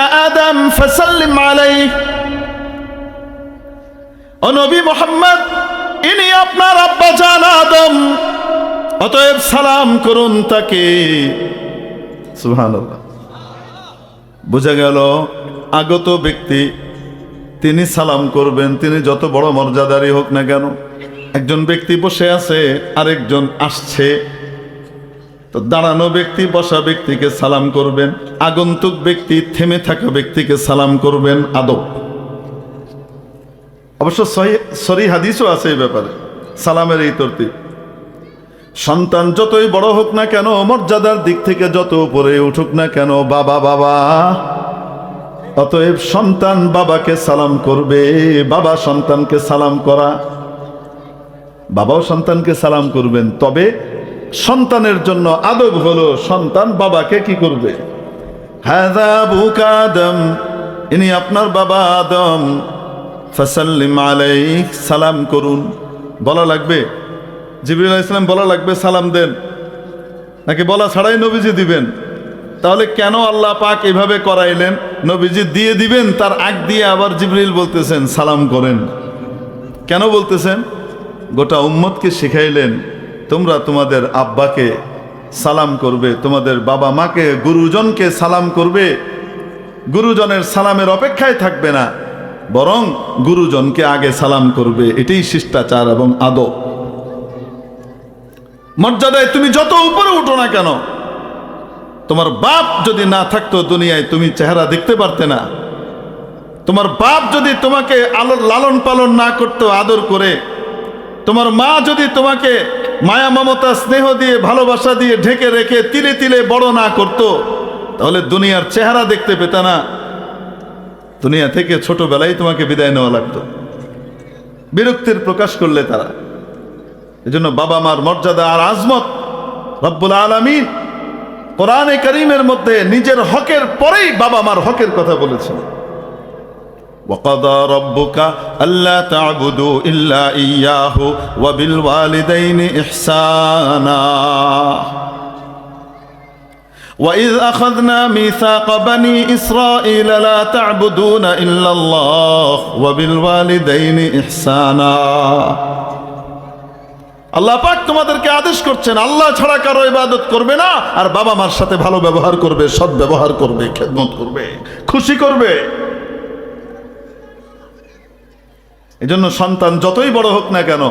আদম ইনি আপনার আদম। অতএব সালাম করুন তাকে। বোঝা গেল, আগত ব্যক্তি, তিনি সালাম করবেন, তিনি যত বড় মর্যাদারই হোক না কেন। একজন ব্যক্তি বসে আছে, আরেকজন আসছে। তো দাঁড়ানো ব্যক্তি, বসা ব্যক্তিকে সালাম করবেন। আগন্তুক ব্যক্তি, থেমে থাকা ব্যক্তিকে সালাম করবেন। আদব। অবশ্য সরি হাদিসও আছে এই ব্যাপারে। সালামের এই তর্তি। সন্তান যতই বড় হোক না কেন, মর্যাদার দিক থেকে যত উপরে উঠুক না কেন, বাবা বাবা। অতএব সন্তান বাবাকে সালাম করবে। বাবা সন্তানকে সালাম করা। বাবাও সন্তানকে সালাম করবেন। তবে সন্তানের জন্য আদব হলো সন্তান বাবাকে কি করবে? হাদা বুকা আদম, ইনি আপনার বাবা আদম। ফাসাল্লিম আলাইক, সালাম করুন। বলা লাগবে? জিবরুল ইসলাম বলা লাগবে, সালাম দেন। নাকি বলা ছাড়াই নবীজি দিবেন? তাহলে কেন আল্লাহ পাক এভাবে করাইলেন? নবীজি দিয়ে দিবেন, তার আগ দিয়ে আবার জিবরিল বলতেছেন, সালাম করেন। কেন বলতেছেন? গোটা উম্মতকে শিখাইলেন তোমরা তোমাদের আব্বাকে সালাম করবে, তোমাদের বাবা মাকে, গুরুজনকে সালাম করবে। গুরুজনের সালামের অপেক্ষায় থাকবে না, বরং গুরুজনকে আগে সালাম করবে। এটাই শিষ্টাচার এবং আদব। মর্যাদায় তুমি যত উপরে উঠো না কেন, তোমার বাপ যদি না থাকতো দুনিয়ায়, তুমি চেহারা দেখতে পারতে না। তোমার বাপ যদি তোমাকে আলো লালন পালন না করতো, আদর করে তোমার মা যদি তোমাকে মায়া, মমতা, স্নেহ দিয়ে, ভালোবাসা দিয়ে ঢেকে রেখে তিলে তিলে বড় না করতো, তাহলে দুনিয়ার চেহারা দেখতে পেতে না। দুনিয়া থেকে ছোটবেলায় তোমাকে বিদায় নেওয়া লাগতো। বিরক্তির প্রকাশ করলে তারা। এজন্য বাবা মার মর্যাদা আর আজমত রব্বুল আলমিন কোরআনে করিমের মধ্যে নিজের হকের পরেই বাবা মার হকের কথা বলেছেন। وقضى ربك ألا تعبدوا إلا إياه وبالوالدين إحسانا وإذ أخذنا ميثاق بني إسرائيل لا تعبدون إلا الله وبالوالدين إحسانا আল্লাহ পাক তোমাদেরকে আদেশ করছেন আল্লাহ ছাড়া কারো ইবাদত করবে না আর বাবা মার সাথে ভালো ব্যবহার করবে সৎ ব্যবহার করবে খেদমত করবে খুশি করবে এজন্য সন্তান যতই বড় হোক না কেন,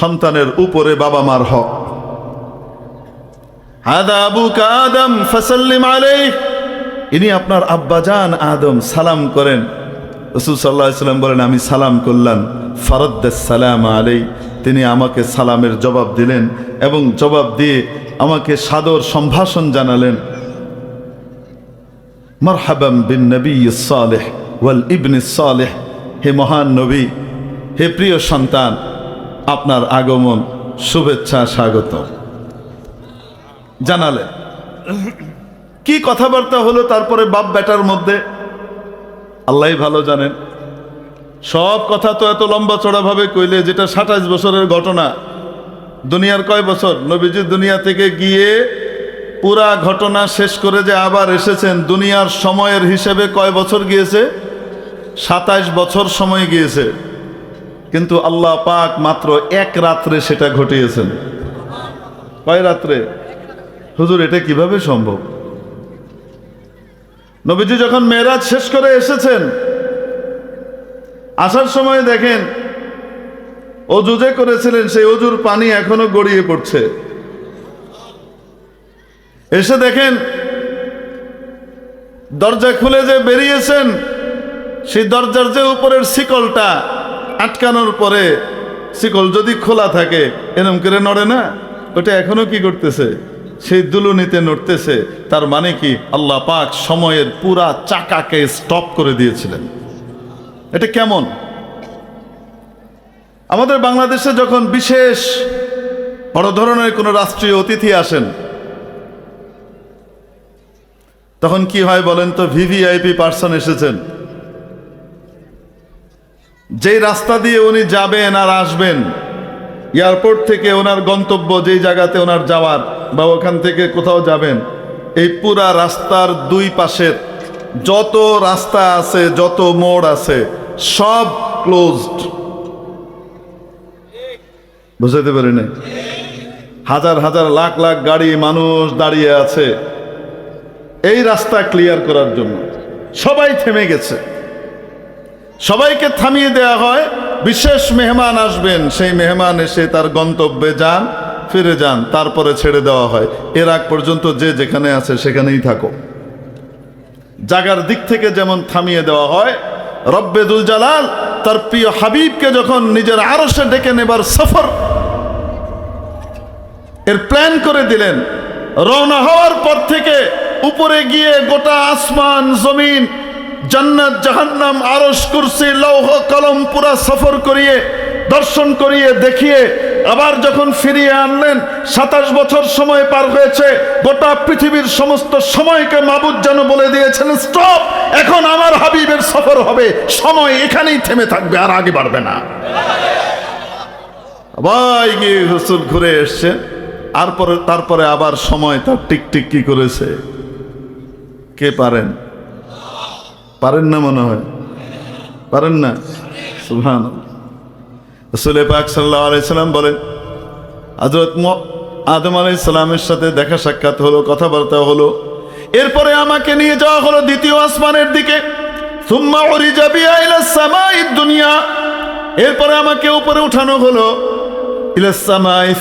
সন্তানের উপরে বাবা মার হক আদম, ফাসাল্লিম আলাই ইনি আপনার আব্বাজান আদম, সালাম করেন। রসুল সাল্লাম বলেন, আমি সালাম করলাম। সালাম আলাই তিনি আমাকে সালামের জবাব দিলেন এবং জবাব দিয়ে আমাকে সাদর সম্ভাষণ জানালেন। মারহাবাম বিন নবী সালেহ ওয়াল ইবনে সালেহ। হে মহান নবী, হে প্রিয় সন্তান, আপনার আগমন শুভেচ্ছা স্বাগত। জানালে কি কথাবার্তা হলো তারপরে বাপ বেটার মধ্যে? আল্লাহ ভালো জানেন। সব কথা তো এত লম্বা চড়া ভাবে কইলে যেটা সাতাইশ বছরের ঘটনা, দুনিয়ার কয় বছর? নবীজি দুনিয়া থেকে গিয়ে পুরা ঘটনা শেষ করে যে আবার এসেছেন, দুনিয়ার সময়ের হিসেবে কয় বছর গিয়েছে? সাতাইশ বছর সময় গিয়েছে, কিন্তু আল্লাহ পাক মাত্র এক রাত্রে সেটা ঘটিয়েছেন। কয় রাত্রে? হুজুর, এটা কীভাবে সম্ভব? নবীজি যখন মেয়েরাজ শেষ করে এসেছেন, আসার সময় দেখেন অজু যে করেছিলেন, সেই অজুর পানি এখনও গড়িয়ে পড়ছে। এসে দেখেন, দরজা খুলে যে বেরিয়েছেন সেই দরজার যে উপরের শিকলটা আটকানোর পরে শিকল যদি খোলা থাকে, এরম করে নড়ে না? ওটা এখনও কি করতেছে? সেই দুলুনিতে নড়তেছে। তার মানে কি? আল্লাহ পাক সময়ের পুরা চাকাকে স্টপ করে দিয়েছিলেন। এটা কেমন? আমাদের বাংলাদেশে যখন বিশেষ বড় ধরনের কোনো রাষ্ট্রীয় অতিথি আসেন, তখন কি হয় বলেন তো? ভিভিআইপি পার্সন এসেছেন। যেই রাস্তা দিয়ে উনি যাবেন আর আসবেন, এয়ারপোর্ট থেকে ওনার গন্তব্য যেই জায়গাতে ওনার যাওয়ার বা ওখান থেকে কোথাও যাবেন, এই পুরা রাস্তার দুই পাশের যত রাস্তা আছে, যত মোড় আছে, সব ক্লোজড বুঝাতে পারি নাই? হাজার হাজার লাখ লাখ গাড়ি মানুষ দাঁড়িয়ে আছে এই রাস্তা ক্লিয়ার করার জন্য। সবাই থেমে গেছে। সবাইকে থামিয়ে দেয়া হয়। বিশেষ মেহমান আসবেন, সেই মেহমান এসে তার গন্তব্যে যান, ফিরে যান, তারপরে ছেড়ে দেওয়া হয়। এর আগ পর্যন্ত যে যেখানে আছে সেখানেই থাকো জাগার দিক থেকে যেমন থামিয়ে দেওয়া হয় রব্বেদুল জালাল তার প্রিয় হাবিবকে যখন নিজের আরসে ডেকে নেবার সফর এর প্ল্যান করে দিলেন, রওনা হওয়ার পর থেকে উপরে গিয়ে গোটা আসমান, জমিন জান্নাত, জাহান্নাম আরস কুরসি, লৌহ কলম পুরা সফর করিয়ে, দর্শন করিয়ে, দেখিয়ে, আবার যখন ফিরিয়ে আনলেন, সাতাশ বছর সময় পার হয়েছে, গোটা পৃথিবীর সমস্ত সময়কে মাবুদ যেন বলে দিয়েছেন, স্টপ! এখন আমার হাবিবের সফর হবে। সময় এখানেই থেমে থাকবে, আর আগে বাড়বে না। আবার গিয়ে হুসুল ঘুরে এসছে, আর পরে তারপরে আবার সময় তার টিকটিক কি করেছে? কে পারেন? পারেন না মনে হয়। পারেন না? সুহান রসুল পাক সাল্লাহ আলাইসাল্লাম বলেন হজরত আদম আলাইসাল্লামের সাথে দেখা সাক্ষাৎ হলো, কথাবার্তা হলো। এরপরে আমাকে নিয়ে যাওয়া হলো দ্বিতীয় আসমানের দিকে। দুনিয়া। এরপরে আমাকে উপরে উঠানো হলো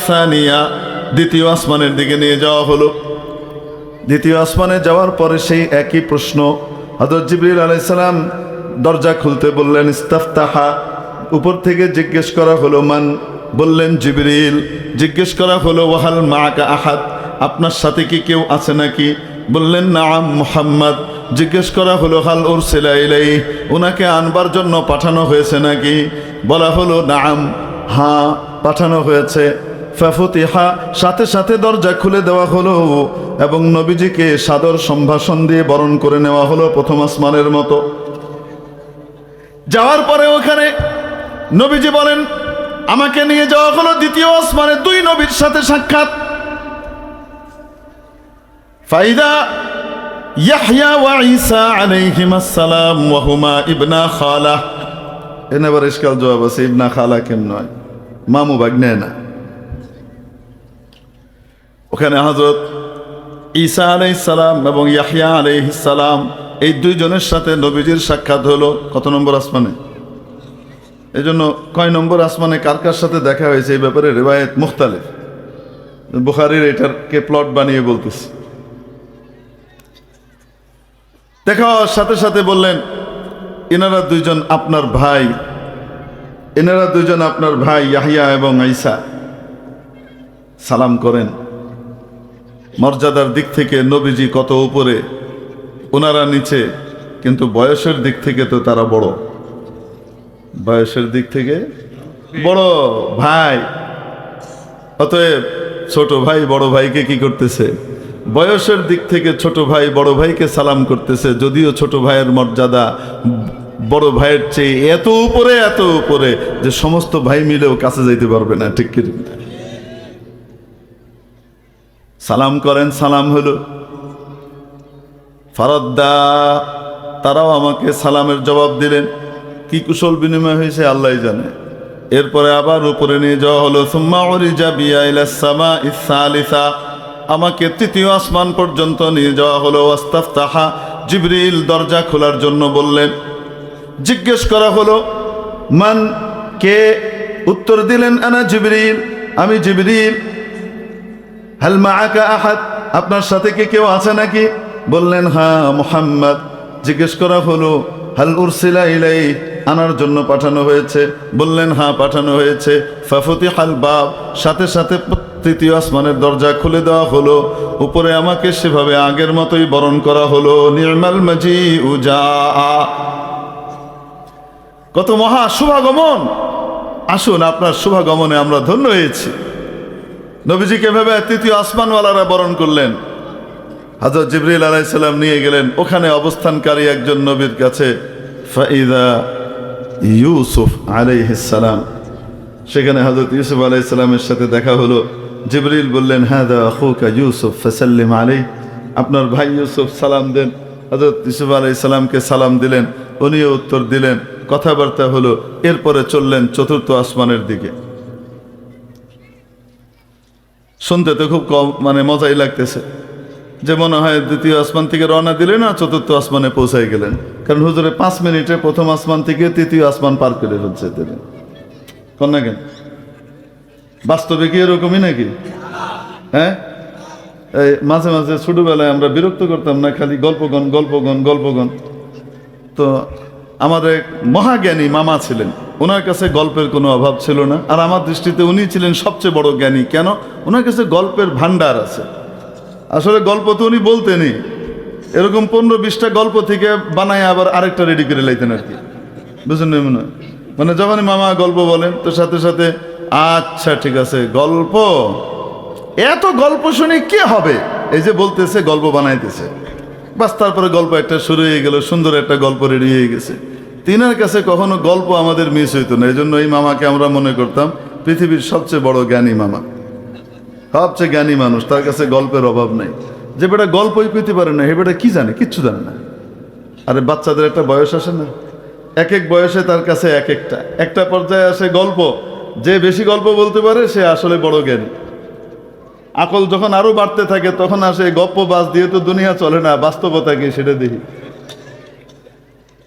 সানিয়া। দ্বিতীয় আসমানের দিকে নিয়ে যাওয়া হলো। দ্বিতীয় আসমানে যাওয়ার পরে সেই একই প্রশ্ন হজরত জিবরিল আলাইসালাম দরজা খুলতে বললেন, ইস্তাফতাহা। উপর থেকে জিজ্ঞেস করা হলো, মান? বললেন, জিবরিল। জিজ্ঞেস করা হলো, ওয়াহাল মাকা আহাদ? আপনার সাথে কি কেউ আছে নাকি? বললেন নাম মুহাম্মদ। জিজ্ঞেস করা হলো, হাল ওর সেলাই ওনাকে আনবার জন্য পাঠানো হয়েছে নাকি? বলা হলো নাম হ্যাঁ পাঠানো হয়েছে। ফাফতিহা, সাথে সাথে দরজা খুলে দেওয়া হলো এবং নবীজিকে সাদর সম্ভাষণ দিয়ে বরণ করে নেওয়া হলো প্রথম আসমানের মতো। যাওয়ার পরে ওখানে নবীজি বলেন, আমাকে নিয়ে যাওয়া হলো দ্বিতীয় আসমানে, দুই নবীর সাথে সাক্ষাৎ। ফাইদা ইয়াহইয়া ওয়া ঈসা আলাইহিমাস সালাম ওয়া হুমা ইবনা খালা। এনে আবার ইশকাল জবাব আছে, ইবনা খালা কেন নয়? মামু বাগনে না। ওখানে হজরত ঈসা আলাইসালাম এবং ইয়াহিয়া আলাইসালাম এই দুইজনের সাথে নবীজির সাক্ষাৎ হলো কত নম্বর আসমানে? এই জন্য কয় নম্বর আসমানে কার কার সাথে দেখা হয়েছে এই ব্যাপারে রেবায়ত মুখতালিফ। বুখারির এটারকে প্লট বানিয়ে বলতেছে। দেখা সাথে সাথে বললেন, এনারা দুইজন আপনার ভাই। এনারা দুইজন আপনার ভাই ইয়াহিয়া এবং আইসা সালাম করেন। মর্যাদার দিক থেকে নবীজি কত উপরে ওনারা নিচে, কিন্তু বয়সের দিক থেকে তো তারা বড় বয়সের দিক থেকে বড় ভাই, অতএব ছোট ভাই বড় ভাইকে কি করতেছে বয়সের দিক থেকে ছোট ভাই বড় ভাইকে সালাম করতেছে, যদিও ছোট ভাইয়ের মর্যাদা বড় ভাইয়ের চেয়ে এত উপরে এত উপরে যে সমস্ত ভাই মিলেও কাছে যাইতে পারবে না, ঠিক কি ঠিক না? সালাম করেন, সালাম হলো। ফারদ্দা, তারাও আমাকে সালামের জবাব দিলেন। কি কুশল বিনিময় হয়েছে, আল্লাহ জানে। এরপরে আবার উপরে নিয়ে যাওয়া হলো, সুম্মা ইসালিসা আমাকে তৃতীয় আসমান পর্যন্ত নিয়ে যাওয়া হলো, ওয়াস্তাফতাহা। জিবরিল দরজা খোলার জন্য বললেন। জিজ্ঞেস করা হলো, মান কে? উত্তর দিলেন, আনা জিবরিল। আমি জিবরিল হাল মাআকা আহাদ? আপনার সাথে কি কেউ আছে নাকি? বললেন হ্যাঁ মোহাম্মদ। জিজ্ঞেস করা হলো, হাল উরসিলা ইলাই আনার জন্য পাঠানো হয়েছে। বললেন হ্যাঁ পাঠানো হয়েছে। ফাফতি হাল বাব, সাথে সাথে তৃতীয় আসমানের দরজা খুলে দেওয়া হলো। উপরে আমাকে সেভাবে আগের মতোই বরণ করা হলো। নির্মাল মাজি উজা কত মহা শুভাগমন! আসুন, আপনার শুভাগমনে আমরা ধন্য হয়েছি। নবীজিকে ভেবে তৃতীয় আসমানওয়ালারা বরণ করলেন। হাজরত জিবরিল আলাইসাল্লাম নিয়ে গেলেন। ওখানে অবস্থানকারী একজন নবীর কাছে, ফাইদা ইউসুফ আলাইহিসালাম সেখানে হজরত ইউসুফ আলাইসাল্লামের সাথে দেখা হলো। জিবরিল বললেন হ্যাঁ দা আখুকা ইউসুফ, ফসাল্লিম আলাই আপনার ভাই ইউসুফ, সালাম দেন। হজরত ইউসুফ আলাইসাল্লামকে সালাম দিলেন। উনিও উত্তর দিলেন। কথাবার্তা হলো, এরপরে চললেন চতুর্থ আসমানের দিকে। শুনতে তো খুব কম মানে মজাই লাগতেছে। যে মনে হয় দ্বিতীয় আসমান থেকে রওনা দিলেন আর চতুর্থ আসমানে পৌঁছাই গেলেন। কারণ হুজুরে পাঁচ মিনিটে প্রথম আসমান থেকে তৃতীয় আসমান পার করে হচ্ছে দিলেন। কন্যা কেন? বাস্তবে কি এরকমই নাকি? হ্যাঁ? এই মাঝে মাঝে ছোটবেলায় আমরা বিরক্ত করতাম না, খালি গল্পগণ গল্পগণ গল্পগণ তো আমাদের মহাজ্ঞানী মামা ছিলেন। ওনার কাছে গল্পের কোনো অভাব ছিল না। আর আমার দৃষ্টিতে উনি ছিলেন সবচেয়ে বড় জ্ঞানী। কেন? ওনার কাছে গল্পের ভান্ডার আছে। আসলে গল্প তো উনি বলতেনই। এরকম পনেরো বিশটা গল্প থেকে বানায় আবার আরেকটা রেডি করে লাইতেন আর কি। বুঝলেন মনে? মানে যখনই মামা গল্প বলেন, তো সাথে সাথে আচ্ছা ঠিক আছে, গল্প। এত গল্প শুনে কে হবে? এই যে বলতেছে, গল্প বানাইতেছে। বাস তারপরে গল্প একটা শুরু হয়ে গেল, সুন্দর একটা গল্প রেডি হয়ে গেছে। তিনার কাছে কখনো গল্প আমাদের মিস হইতো না। এই জন্য এই মামাকে আমরা মনে করতাম, পৃথিবীর সবচেয়ে বড় জ্ঞানী মামা। সবচেয়ে জ্ঞানী মানুষ, তার কাছে গল্পের অভাব নাই। যে বেটা গল্পই পেতে পারে না, হে বেটা কি জানে? কিচ্ছু জানে না। আরে বাচ্চাদের একটা বয়স আসে না। এক এক বয়সে তার কাছে এক একটা। একটা পর্যায়ে আসে গল্প। যে বেশি গল্প বলতে পারে, সে আসলে বড় জ্ঞানী। আকল যখন আরও বাড়তে থাকে, তখন আসে গপ্প বাস দিয়ে তো দুনিয়া চলে না, বাস্তবতা কি সেটা দেখি।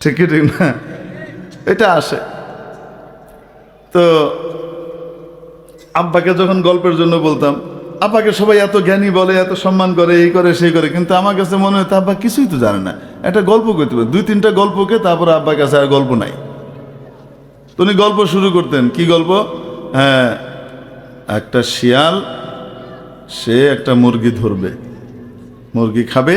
ঠিক কি ঠিক না। এটা আসে। তো আব্বাকে যখন গল্পের জন্য বলতাম, আব্বাকে সবাই এত জ্ঞানী বলে, এত সম্মান করে, এই করে, সেই করে, কিন্তু আমার কাছে মনে হতো, আব্বা কিছুই তো জানে না। একটা গল্প করতে পারে, দুই তিনটা গল্পকে তারপর আব্বার কাছে আর গল্প নাই। উনি গল্প শুরু করতেন। কি গল্প? হ্যাঁ একটা শিয়াল, সে একটা মুরগি ধরবে। মুরগি খাবে,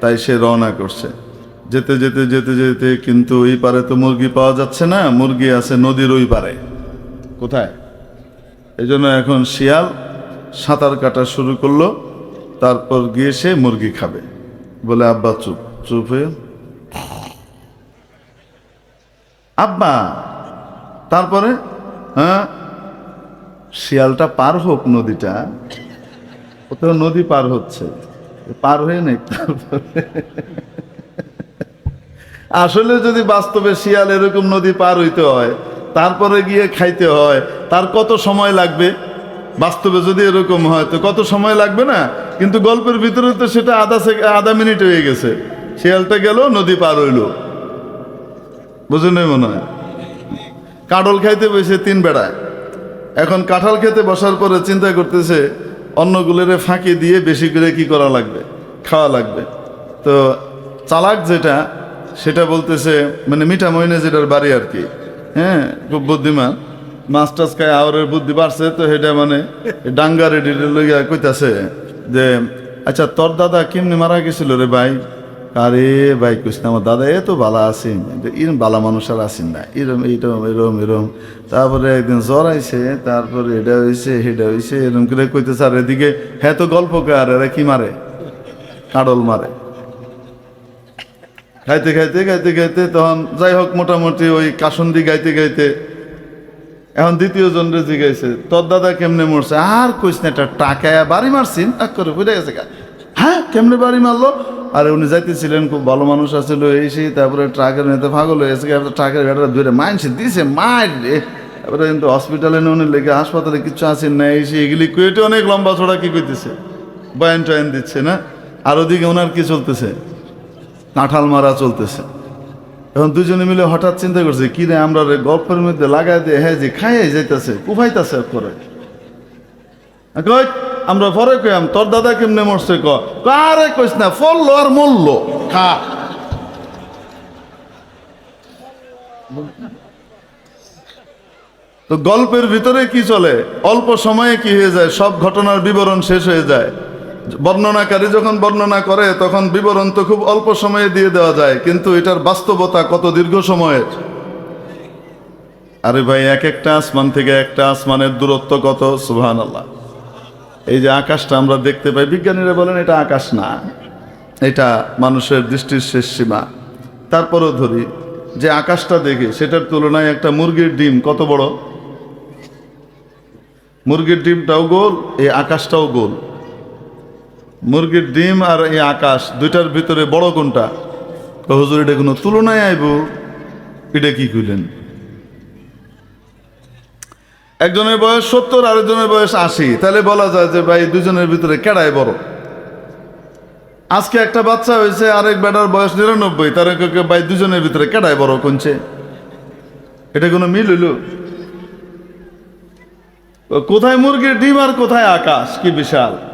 তাই সে রওনা করছে। যেতে যেতে যেতে যেতে, কিন্তু ওই পারে তো মুরগি পাওয়া যাচ্ছে না, মুরগি আছে নদীর ওই পারে। কোথায়? এই এখন শিয়াল সাঁতার কাটা শুরু করল, তারপর গিয়ে সে মুরগি খাবে। বলে, আব্বা, চুপ চুপ হয়ে আব্বা, তারপরে? হ্যাঁ? শিয়ালটা পার হোক নদীটা ও তো নদী পার হচ্ছে। পার হয়ে নেই, তারপরে? আসলে যদি বাস্তবে শিয়াল এরকম নদী পার হইতে হয়, তারপরে গিয়ে খাইতে হয়, তার কত সময় লাগবে? বাস্তবে যদি এরকম হয়, তো কত সময় লাগবে না? কিন্তু গল্পের ভিতরে তো সেটা আধা আধা মিনিট হয়ে গেছে। শিয়ালটা গেল, নদী পার হইল। বুঝলেন মনে হয়? কাঁডল খাইতে বসে তিন বেড়ায়। এখন কাঁঠাল খেতে বসার পরে চিন্তা করতেছে অন্যগুলোরে ফাঁকি দিয়ে বেশি করে কি করা লাগবে? খাওয়া লাগবে। তো চালাক যেটা সেটা বলতেছে মানে মিঠা মইনে যেটার বাড়ি আর কি। হ্যাঁ খুব বুদ্ধিমান। টাছ খায় আওয়ারের বুদ্ধি বাড়ছে, তো সেটা মানে ডাঙ্গা রেডি লইয়া কইতাছে যে আচ্ছা তোর দাদা কেমনি মারা গেছিল রে ভাই? আরে ভাই কৃষ্ণ আমার দাদা এ তো বালা আসেন এরম বালা মানুষ আর আসেন না এরম এরম এরম এরম তারপরে একদিন জ্বর আইছে, তারপরে এটা হয়েছে সেটা হয়েছে এরম করে কইতেছে, আর এদিকে হ্যাঁ তো গল্প আর এরা কি মারে? কাডল মারে। খাইতে খাইতে খাইতে খাইতে তখন যাই হোক মোটামুটি ওই কাসন্দি গাইতে গাইতে এখন দ্বিতীয় জনরে জিগাইছে তোর দাদা কেমনে মরছে? আর কইস না একটা টাকায় বাড়ি মারছিন, এক করে বুঝে গেছে। হ্যাঁ কেমনে বাড়ি মারলো? আর উনি যাইতেছিলেন, খুব ভালো মানুষ আছিল এই সেই তারপরে ট্রাকের মেয়েতে পাগল হয়ে গেছে ট্রাকের ভেড়া ধরে মাইনছে, দিছে মার তারপরে কিন্তু হসপিটালে উনি লেগে হাসপাতালে কিছু আসেন না এই সেই এগুলি কুয়েটে অনেক লম্বা ছড়া কি কইতেছে? বয়ান টয়ান দিচ্ছে না? আর ওদিকে ওনার কি চলতেছে? কাঁঠাল মারা চলতেছে। এখন দুজনে মিলে হঠাৎ চিন্তা করছে, কি রে, আমরা গল্পের মধ্যে লাগাই দিয়ে হ্যাঁ যে খাইয়ে যাইতেছে, কুফাইতেছে কই, আমরা পরে কইয়াম তোর দাদা কেমনে মরছে ক? আরে কইস না, ফললো আর মরল, খা। তো গল্পের ভিতরে কি চলে? অল্প সময়ে কি হয়ে যায়? সব ঘটনার বিবরণ শেষ হয়ে যায়। বর্ণনাকারী যখন বর্ণনা করে, তখন বিবরণ তো খুব অল্প সময়ে দিয়ে দেওয়া যায়, কিন্তু এটার বাস্তবতা কত দীর্ঘ সময়ের? আরে ভাই, এক একটা আসমান থেকে একটা আসমানের দূরত্ব কত? সুবহান আল্লাহ এই যে আকাশটা আমরা দেখতে পাই, বিজ্ঞানীরা বলেন এটা আকাশ না, এটা মানুষের দৃষ্টির শেষ সীমা। তারপরেও ধরি, যে আকাশটা দেখি, সেটার তুলনায় একটা মুরগির ডিম কত বড়? মুরগির ডিমটাও গোল, এই আকাশটাও গোল। মুরগির ডিম আর এই আকাশ, দুইটার ভিতরে বড় কোনটা? হুজুর, এটা কোনো তুলনায় আইব? এটা কি কইলেন? একজনের বয়স সত্তর, আরেকজনের বয়স আশি। তাহলে বলা যায় যে, ভাই দুজনের ভিতরে কেডায় বড়? আজকে একটা বাচ্চা হয়েছে, আরেক বেটার বয়স নিরানব্বই। তার ভাই দুজনের ভিতরে কেডায় বড় কোনছে? এটা কোনো মিল হইল? কোথায় মুরগির ডিম আর কোথায় আকাশ? কি বিশাল।